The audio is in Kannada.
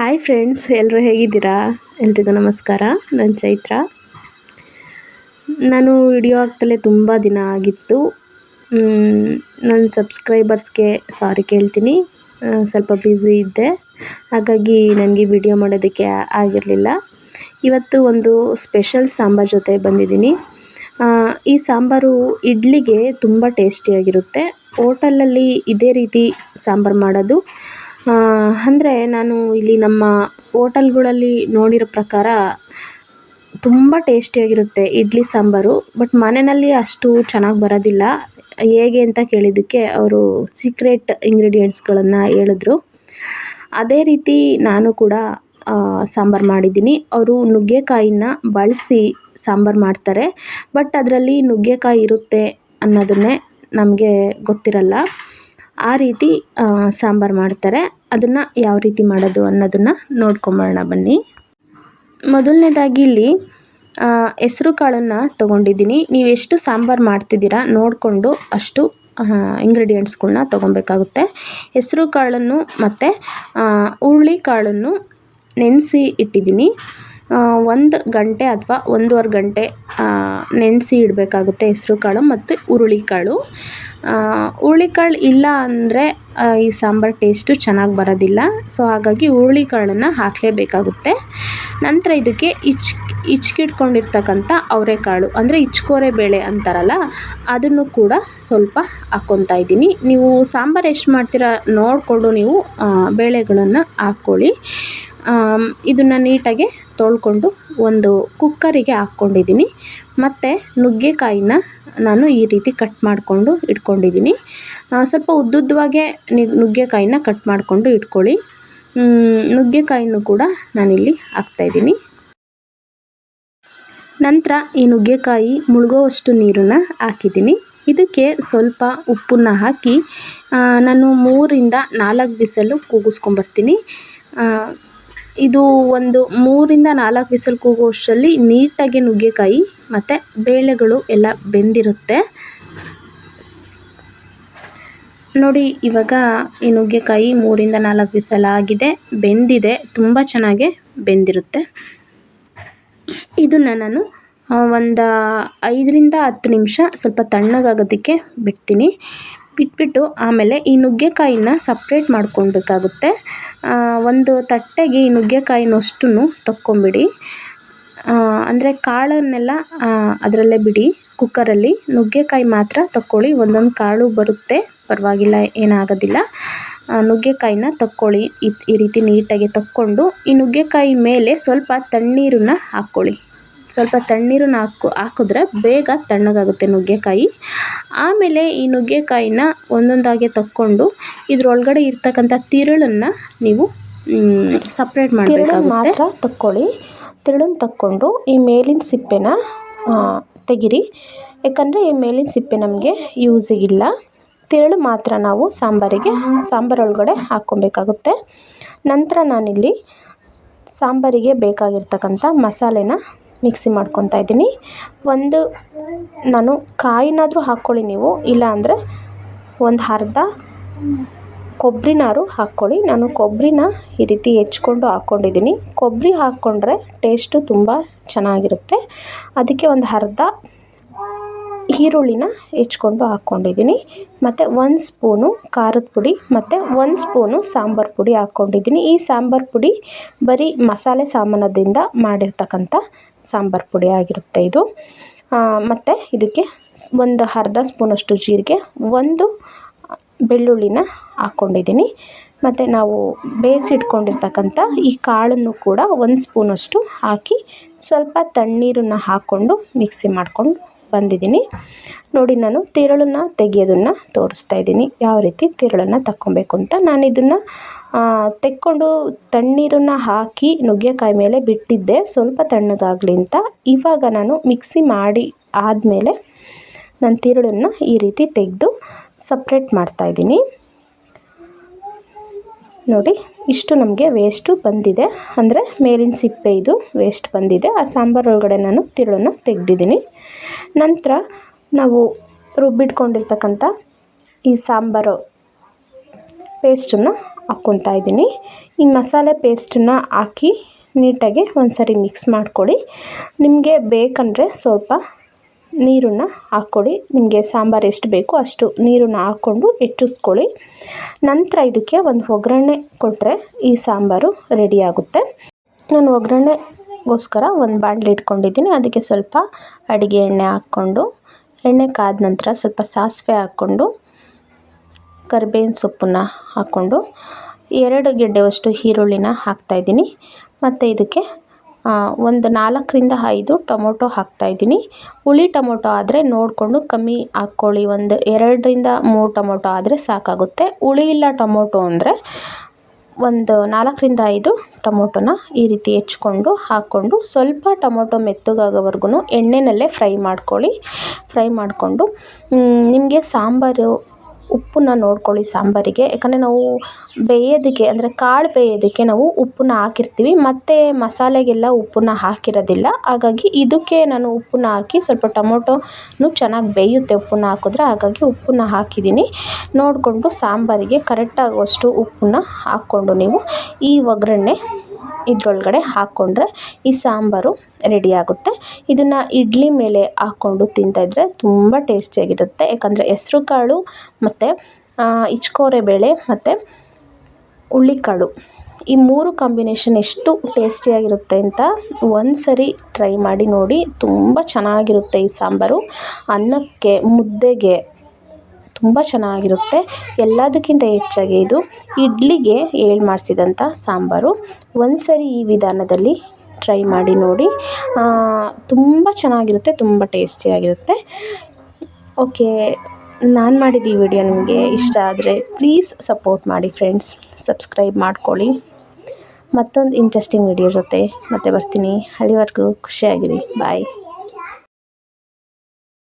ಹಾಯ್ ಫ್ರೆಂಡ್ಸ್ ಎಲ್ಲರೂ ಹೇಗಿದ್ದೀರಾ? ಎಲ್ರಿಗೂ ನಮಸ್ಕಾರ. ನಾನು ಚೈತ್ರ. ನಾನು ವಿಡಿಯೋ ಹಾಕ್ತಲೇ ತುಂಬ ದಿನ ಆಗಿತ್ತು. ನನ್ನ ಸಬ್ಸ್ಕ್ರೈಬರ್ಸ್ಗೆ ಸಾರಿ ಕೇಳ್ತೀನಿ. ಸ್ವಲ್ಪ ಬ್ಯುಸಿ ಇದ್ದೆ. ಹಾಗಾಗಿ ನನಗೆ ವಿಡಿಯೋ ಮಾಡೋದಕ್ಕೆ ಆಗಿರಲಿಲ್ಲ. ಇವತ್ತು ಒಂದು ಸ್ಪೆಷಲ್ ಸಾಂಬಾರ್ ಜೊತೆ ಬಂದಿದ್ದೀನಿ. ಈ ಸಾಂಬಾರು ಇಡ್ಲಿಗೆ ತುಂಬ ಟೇಸ್ಟಿಯಾಗಿರುತ್ತೆ ಹೋಟೆಲಲ್ಲಿ ಇದೇ ರೀತಿ ಸಾಂಬಾರು ಮಾಡೋದು. ಅಂದರೆ ನಾನು ಇಲ್ಲಿ ನಮ್ಮ ಹೋಟೆಲ್ಗಳಲ್ಲಿ ನೋಡಿರೋ ಪ್ರಕಾರ ತುಂಬ ಟೇಸ್ಟಿಯಾಗಿರುತ್ತೆ ಇಡ್ಲಿ ಸಾಂಬಾರು, ಬಟ್ ಮನೆಯಲ್ಲಿ ಅಷ್ಟು ಚೆನ್ನಾಗಿ ಬರೋದಿಲ್ಲ. ಹೇಗೆ ಅಂತ ಕೇಳಿದ್ದಕ್ಕೆ ಅವರು ಸೀಕ್ರೆಟ್ ಇಂಗ್ರೀಡಿಯೆಂಟ್ಸ್ಗಳನ್ನು ಹೇಳಿದ್ರು. ಅದೇ ರೀತಿ ನಾನು ಕೂಡ ಸಾಂಬಾರು ಮಾಡಿದ್ದೀನಿ. ಅವರು ನುಗ್ಗೆಕಾಯಿನ ಬಳಸಿ ಸಾಂಬಾರು ಮಾಡ್ತಾರೆ, ಬಟ್ ಅದರಲ್ಲಿ ನುಗ್ಗೆಕಾಯಿ ಇರುತ್ತೆ ಅನ್ನೋದನ್ನೇ ನಮಗೆ ಗೊತ್ತಿರಲ್ಲ. ಆ ರೀತಿ ಸಾಂಬಾರು ಮಾಡ್ತಾರೆ. ಅದನ್ನು ಯಾವ ರೀತಿ ಮಾಡೋದು ಅನ್ನೋದನ್ನು ನೋಡ್ಕೊಂಬರೋಣ ಬನ್ನಿ. ಮೊದಲನೇದಾಗಿ ಇಲ್ಲಿ ಹೆಸರು ಕಾಳನ್ನು ತೊಗೊಂಡಿದ್ದೀನಿ. ನೀವು ಎಷ್ಟು ಸಾಂಬಾರು ಮಾಡ್ತಿದ್ದೀರಾ ನೋಡಿಕೊಂಡು ಅಷ್ಟು ಇಂಗ್ರೀಡಿಯೆಂಟ್ಸ್ಗಳನ್ನ ತೊಗೊಬೇಕಾಗುತ್ತೆ. ಹೆಸರು ಕಾಳನ್ನು ಮತ್ತು ಹುರುಳಿ ಕಾಳನ್ನು ನೆನೆಸಿ ಇಟ್ಟಿದ್ದೀನಿ. ಒಂದು ಗಂಟೆ ಅಥವಾ ಒಂದೂವರೆ ಗಂಟೆ ನೆನೆಸಿ ಇಡಬೇಕಾಗುತ್ತೆ ಹೆಸರು ಕಾಳು ಮತ್ತು ಹುರುಳಿಕಾಳು ಹುರುಳಿಕಾಳು ಇಲ್ಲ ಅಂದರೆ ಈ ಸಾಂಬಾರು ಟೇಸ್ಟು ಚೆನ್ನಾಗಿ ಬರೋದಿಲ್ಲ. ಸೊ ಹಾಗಾಗಿ ಹುರುಳಿಕಾಳನ್ನು ಹಾಕಲೇಬೇಕಾಗುತ್ತೆ. ನಂತರ ಇದಕ್ಕೆ ಇಚ್ ಹಿಚ್ಕಿಟ್ಕೊಂಡಿರ್ತಕ್ಕಂಥ ಅವರೆಕಾಳು, ಅಂದರೆ ಇಚ್ಕೋರೆ ಬೇಳೆ ಅಂತಾರಲ್ಲ, ಅದನ್ನು ಕೂಡ ಸ್ವಲ್ಪ ಹಾಕ್ಕೊತಾ ಇದ್ದೀನಿ. ನೀವು ಸಾಂಬಾರು ಎಷ್ಟು ಮಾಡ್ತೀರಾ ನೋಡಿಕೊಂಡು ನೀವು ಬೇಳೆಗಳನ್ನು ಹಾಕ್ಕೊಳ್ಳಿ. ಇದನ್ನು ನೀಟಾಗಿ ತೊಳ್ಕೊಂಡು ಒಂದು ಕುಕ್ಕರಿಗೆ ಹಾಕ್ಕೊಂಡಿದ್ದೀನಿ. ಮತ್ತು ನುಗ್ಗೆಕಾಯಿನ ನಾನು ಈ ರೀತಿ ಕಟ್ ಮಾಡಿಕೊಂಡು ಇಟ್ಕೊಂಡಿದ್ದೀನಿ. ಸ್ವಲ್ಪ ಉದ್ದುದ್ದವಾಗೆ ನುಗ್ಗೆಕಾಯಿನ ಕಟ್ ಮಾಡಿಕೊಂಡು ಇಟ್ಕೊಳ್ಳಿ. ನುಗ್ಗೆಕಾಯಿನೂ ಕೂಡ ನಾನಿಲ್ಲಿ ಹಾಕ್ತಾಯಿದ್ದೀನಿ ನಂತರ ಈ ನುಗ್ಗೆಕಾಯಿ ಮುಳುಗೋವಷ್ಟು ನೀರನ್ನು ಹಾಕಿದ್ದೀನಿ. ಇದಕ್ಕೆ ಸ್ವಲ್ಪ ಉಪ್ಪನ್ನ ಹಾಕಿ ನಾನು ಮೂರಿಂದ ನಾಲ್ಕು ಬಿಸಿಲು ಕೂಗಿಸ್ಕೊಂಬರ್ತೀನಿ. ಇದು ಒಂದು ಮೂರಿಂದ ನಾಲ್ಕು ವಿಸಲ್ ಕೂಗುವಷ್ಟರಲ್ಲಿ ನೀಟಾಗಿ ನುಗ್ಗೆಕಾಯಿ ಮತ್ತು ಬೇಳೆಗಳು ಎಲ್ಲ ಬೆಂದಿರುತ್ತೆ. ನೋಡಿ, ಇವಾಗ ಈ ನುಗ್ಗೆಕಾಯಿ ಮೂರಿಂದ ನಾಲ್ಕು ವಿಸಲ್ ಆಗಿದೆ, ಬೆಂದಿದೆ, ತುಂಬ ಚೆನ್ನಾಗಿ ಬೆಂದಿರುತ್ತೆ. ಇದನ್ನು ನಾನು ಒಂದು ಐದರಿಂದ ಹತ್ತು ನಿಮಿಷ ಸ್ವಲ್ಪ ತಣ್ಣಗಾಗೋದಕ್ಕೆ ಬಿಡ್ತೀನಿ. ಬಿಟ್ಬಿಟ್ಟು ಆಮೇಲೆ ಈ ನುಗ್ಗೆಕಾಯಿನ ಸಪ್ರೇಟ್ ಮಾಡ್ಕೊಳ್ಬೇಕಾಗುತ್ತೆ. ಒಂದು ತಟ್ಟೆಗೆ ಈ ನುಗ್ಗೆಕಾಯಿನಷ್ಟೂ ತಕ್ಕೊಂಬಿಡಿ. ಅಂದರೆ ಕಾಳನ್ನೆಲ್ಲ ಅದರಲ್ಲೇ ಬಿಡಿ. ಕುಕ್ಕರಲ್ಲಿ ನುಗ್ಗೆಕಾಯಿ ಮಾತ್ರ ತಕ್ಕೊಳ್ಳಿ. ಒಂದೊಂದು ಕಾಳು ಬರುತ್ತೆ, ಪರವಾಗಿಲ್ಲ, ಏನಾಗೋದಿಲ್ಲ. ನುಗ್ಗೆಕಾಯಿನ ತಕ್ಕೊಳ್ಳಿ. ಈ ರೀತಿ ನೀಟಾಗಿ ತಕ್ಕೊಂಡು ಈ ನುಗ್ಗೆಕಾಯಿ ಮೇಲೆ ಸ್ವಲ್ಪ ತಣ್ಣೀರನ್ನ ಹಾಕ್ಕೊಳ್ಳಿ. ಸ್ವಲ್ಪ ತಣ್ಣೀರನ್ನ ಹಾಕು ಹಾಕಿದ್ರೆ ಬೇಗ ತಣ್ಣಗಾಗುತ್ತೆ ನುಗ್ಗೆಕಾಯಿ. ಆಮೇಲೆ ಈ ನುಗ್ಗೆಕಾಯಿನ ಒಂದೊಂದಾಗಿ ತಕ್ಕೊಂಡು ಇದ್ರೊಳಗಡೆ ಇರ್ತಕ್ಕಂಥ ತಿರುಳನ್ನು ನೀವು ಸಪ್ರೇಟ್ ಮಾಡಬೇಕಾಗುತ್ತೆ. ಮಾತ್ರ ತಕ್ಕೊಳ್ಳಿ. ತಿರುಳನ್ನು ತಕ್ಕೊಂಡು ಈ ಮೇಲಿನ ಸಿಪ್ಪೆನ ತೆಗಿರಿ. ಯಾಕಂದರೆ ಈ ಮೇಲಿನ ಸಿಪ್ಪೆ ನಮಗೆ ಯೂಸಿಗಿಲ್ಲ ತಿರುಳು ಮಾತ್ರ ನಾವು ಸಾಂಬಾರಿಗೆ ಸಾಂಬಾರೊಳಗಡೆ ಹಾಕ್ಕೊಬೇಕಾಗುತ್ತೆ. ನಂತರ ನಾನಿಲ್ಲಿ ಸಾಂಬಾರಿಗೆ ಬೇಕಾಗಿರ್ತಕ್ಕಂಥ ಮಸಾಲೆನ ಮಿಕ್ಸಿ ಮಾಡ್ಕೊತಾ ಇದ್ದೀನಿ. ಒಂದು, ನಾನು ಕಾಯಿನಾದರೂ ಹಾಕ್ಕೊಳ್ಳಿ ನೀವು, ಇಲ್ಲ ಅಂದರೆ ಒಂದು ಅರ್ಧ ಕೊಬ್ಬರಿನಾರು ಹಾಕ್ಕೊಳ್ಳಿ. ನಾನು ಕೊಬ್ಬರಿನ ಈ ರೀತಿ ಹೆಚ್ಕೊಂಡು ಹಾಕ್ಕೊಂಡಿದ್ದೀನಿ. ಕೊಬ್ಬರಿ ಹಾಕ್ಕೊಂಡ್ರೆ ಟೇಸ್ಟು ತುಂಬ ಚೆನ್ನಾಗಿರುತ್ತೆ. ಅದಕ್ಕೆ ಒಂದು ಅರ್ಧ ಈರುಳ್ಳಿನ ಹೆಚ್ಕೊಂಡು ಹಾಕ್ಕೊಂಡಿದ್ದೀನಿ. ಮತ್ತು ಒಂದು ಸ್ಪೂನು ಖಾರದ ಪುಡಿ, ಮತ್ತು ಒಂದು ಸ್ಪೂನು ಸಾಂಬಾರು ಪುಡಿ ಹಾಕ್ಕೊಂಡಿದ್ದೀನಿ. ಈ ಸಾಂಬಾರು ಪುಡಿ ಬರೀ ಮಸಾಲೆ ಸಾಮಾನದಿಂದ ಮಾಡಿರ್ತಕ್ಕಂಥ ಸಾಂಬಾರು ಪುಡಿ ಆಗಿರುತ್ತೆ ಇದು. ಮತ್ತು ಇದಕ್ಕೆ ಒಂದು ಅರ್ಧ ಸ್ಪೂನಷ್ಟು ಜೀರಿಗೆ, ಒಂದು ಬೆಳ್ಳುಳ್ಳಿನ ಹಾಕ್ಕೊಂಡಿದ್ದೀನಿ. ಮತ್ತು ನಾವು ಬೇಯಿಸಿಟ್ಕೊಂಡಿರ್ತಕ್ಕಂಥ ಈ ಕಾಳನ್ನು ಕೂಡ ಒಂದು ಸ್ಪೂನಷ್ಟು ಹಾಕಿ ಸ್ವಲ್ಪ ತಣ್ಣೀರನ್ನು ಹಾಕ್ಕೊಂಡು ಮಿಕ್ಸಿ ಮಾಡ್ಕೊಂಡು ಬಂದಿದ್ದೀನಿ. ನೋಡಿ ನಾನು ತಿರುಳನ್ನ ತೆಗೆಯೋದನ್ನು ತೋರಿಸ್ತಾ ಇದ್ದೀನಿ. ಯಾವ ರೀತಿ ತಿರುಳನ್ನು ತಕ್ಕೊಬೇಕು ಅಂತ. ನಾನು ಇದನ್ನು ತೆಕ್ಕೊಂಡು ತಣ್ಣೀರನ್ನು ಹಾಕಿ ನುಗ್ಗೆಕಾಯಿ ಮೇಲೆ ಬಿಟ್ಟಿದ್ದೆ. ಸ್ವಲ್ಪ ತಣ್ಣಗಾಗಲಿ ಅಂತ. ಇವಾಗ ನಾನು ಮಿಕ್ಸಿ ಮಾಡಿ ಆದಮೇಲೆ ನಾನು ತಿರುಳನ್ನು ಈ ರೀತಿ ತೆಗೆದು ಸಪ್ರೇಟ್ ಮಾಡ್ತಾಯಿದ್ದೀನಿ ನೋಡಿ, ಇಷ್ಟು ನಮಗೆ ವೇಸ್ಟು ಬಂದಿದೆ. ಅಂದರೆ ಮೇಲಿನ ಸಿಪ್ಪೆ ಇದು ವೇಸ್ಟ್ ಬಂದಿದೆ. ಆ ಸಾಂಬಾರು ಒಳಗಡೆ ನಾನು ತಿರುಳನ್ನು ತೆಗೆದಿದ್ದೀನಿ. ನಂತರ ನಾವು ರುಬ್ಬಿಟ್ಕೊಂಡಿರ್ತಕ್ಕಂಥ ಈ ಸಾಂಬಾರು ಪೇಸ್ಟನ್ನು ಹಾಕ್ಕೊತಾ ಇದ್ದೀನಿ. ಈ ಮಸಾಲೆ ಪೇಸ್ಟನ್ನು ಹಾಕಿ ನೀಟಾಗಿ ಒಂದು ಸರಿ ಮಿಕ್ಸ್ ಮಾಡ್ಕೊಳ್ಳಿ. ನಿಮಗೆ ಬೇಕಂದರೆ ಸ್ವಲ್ಪ ನೀರನ್ನು ಹಾಕ್ಕೊಳ್ಳಿ. ನಿಮಗೆ ಸಾಂಬಾರು ಎಷ್ಟು ಬೇಕೋ ಅಷ್ಟು ನೀರನ್ನು ಹಾಕ್ಕೊಂಡು ಹೆಚ್ಚಿಸ್ಕೊಳ್ಳಿ. ನಂತರ ಇದಕ್ಕೆ ಒಂದು ಒಗ್ಗರಣೆ ಕೊಟ್ಟರೆ ಈ ಸಾಂಬಾರು ರೆಡಿಯಾಗುತ್ತೆ ನಾನು ಒಗ್ಗರಣೆಗೋಸ್ಕರ ಒಂದು ಬಾಣಲಿ ಇಟ್ಕೊಂಡಿದ್ದೀನಿ. ಅದಕ್ಕೆ ಸ್ವಲ್ಪ ಅಡುಗೆ ಎಣ್ಣೆ ಹಾಕ್ಕೊಂಡು, ಎಣ್ಣೆ ಕಾದ ನಂತರ ಸ್ವಲ್ಪ ಸಾಸಿವೆ ಹಾಕ್ಕೊಂಡು, ಕರಿಬೇವಿನ ಸೊಪ್ಪನ್ನ ಹಾಕ್ಕೊಂಡು, ಎರಡು ಗೆಡ್ಡೆವಷ್ಟು ಈರುಳ್ಳಿನ ಹಾಕ್ತಾಯಿದ್ದೀನಿ ಮತ್ತು ಇದಕ್ಕೆ ಒಂದು ನಾಲ್ಕರಿಂದ ಐದು ಟೊಮೊಟೊ ಹಾಕ್ತಾಯಿದ್ದೀನಿ ಹುಳಿ ಟೊಮೊಟೊ ಆದರೆ ನೋಡಿಕೊಂಡು ಕಮ್ಮಿ ಹಾಕ್ಕೊಳ್ಳಿ. ಒಂದು ಎರಡರಿಂದ ಮೂರು ಟೊಮೊಟೊ ಆದರೆ ಸಾಕಾಗುತ್ತೆ. ಹುಳಿ ಇಲ್ಲ ಟೊಮೊಟೊ ಅಂದರೆ ಒಂದು ನಾಲ್ಕರಿಂದ ಐದು ಟೊಮೊಟೊನ ಈ ರೀತಿ ಹೆಚ್ಕೊಂಡು ಹಾಕ್ಕೊಂಡು ಸ್ವಲ್ಪ ಟೊಮೊಟೊ ಮೆತ್ತಗಾಗೋವರೆಗೂ ಎಣ್ಣೆಯಲ್ಲೇ ಫ್ರೈ ಮಾಡ್ಕೊಳ್ಳಿ. ಫ್ರೈ ಮಾಡಿಕೊಂಡು ನಿಮಗೆ ಸಾಂಬಾರು ಉಪ್ಪನ್ನ ನೋಡ್ಕೊಳ್ಳಿ ಸಾಂಬಾರಿಗೆ. ಯಾಕಂದರೆ ನಾವು ಬೇಯೋದಕ್ಕೆ, ಅಂದರೆ ಕಾಳು ಬೇಯೋದಕ್ಕೆ ನಾವು ಉಪ್ಪನ್ನ ಹಾಕಿರ್ತೀವಿ. ಮತ್ತು ಮಸಾಲೆಗೆಲ್ಲ ಉಪ್ಪನ್ನ ಹಾಕಿರೋದಿಲ್ಲ. ಹಾಗಾಗಿ ಇದಕ್ಕೆ ನಾನು ಉಪ್ಪನ್ನ ಹಾಕಿ ಸ್ವಲ್ಪ ಟೊಮೊಟೊನು ಚೆನ್ನಾಗಿ ಬೇಯುತ್ತೆ ಉಪ್ಪನ್ನ ಹಾಕಿದ್ರೆ. ಹಾಗಾಗಿ ಉಪ್ಪನ್ನ ಹಾಕಿದ್ದೀನಿ. ನೋಡಿಕೊಂಡು ಸಾಂಬಾರಿಗೆ ಕರೆಕ್ಟಾಗುವಷ್ಟು ಉಪ್ಪನ್ನ ಹಾಕ್ಕೊಂಡು ನೀವು ಈ ಒಗ್ಗರಣೆ ಇದ್ರೊಳಗಡೆ ಹಾಕ್ಕೊಂಡ್ರೆ ಈ ಸಾಂಬಾರು ರೆಡಿಯಾಗುತ್ತೆ ಇದನ್ನು ಇಡ್ಲಿ ಮೇಲೆ ಹಾಕ್ಕೊಂಡು ತಿಂತಾಯಿದ್ರೆ ತುಂಬ ಟೇಸ್ಟಿಯಾಗಿರುತ್ತೆ ಯಾಕಂದರೆ ಹೆಸ್ರು ಕಾಳು ಮತ್ತು ಇಚ್ಕೋರೆ ಬೇಳೆ ಮತ್ತು ಹುಳ್ಳಿಕಾಳು ಈ ಮೂರು ಕಾಂಬಿನೇಷನ್ ಎಷ್ಟು ಟೇಸ್ಟಿಯಾಗಿರುತ್ತೆ ಅಂತ ಒಂದು ಸರಿ ಟ್ರೈ ಮಾಡಿ ನೋಡಿ ತುಂಬ ಚೆನ್ನಾಗಿರುತ್ತೆ ಈ ಸಾಂಬಾರು. ಅನ್ನಕ್ಕೆ, ಮುದ್ದೆಗೆ ತುಂಬ ಚೆನ್ನಾಗಿರುತ್ತೆ. ಎಲ್ಲದಕ್ಕಿಂತ ಹೆಚ್ಚಾಗಿ ಇದು ಇಡ್ಲಿಗೆ ಹೇಳಿ ಮಾಡಿಸಿದಂಥ ಸಾಂಬಾರು. ಒಂದು ಸರಿ ಈ ವಿಧಾನದಲ್ಲಿ ಟ್ರೈ ಮಾಡಿ ನೋಡಿ. ತುಂಬ ಚೆನ್ನಾಗಿರುತ್ತೆ, ತುಂಬ ಟೇಸ್ಟಿಯಾಗಿರುತ್ತೆ ಓಕೆ ನಾನು ಮಾಡಿದ ಈ ವಿಡಿಯೋ ನಿಮಗೆ ಇಷ್ಟ ಆದರೆ ಪ್ಲೀಸ್ ಸಪೋರ್ಟ್ ಮಾಡಿ ಫ್ರೆಂಡ್ಸ್ ಸಬ್ಸ್ಕ್ರೈಬ್ ಮಾಡ್ಕೊಳ್ಳಿ. ಮತ್ತೊಂದು ಇಂಟ್ರೆಸ್ಟಿಂಗ್ ವಿಡಿಯೋ ಜೊತೆ ಮತ್ತೆ ಬರ್ತೀನಿ. ಅಲ್ಲಿವರೆಗೂ ಖುಷಿಯಾಗಿರಿ. ಬಾಯ್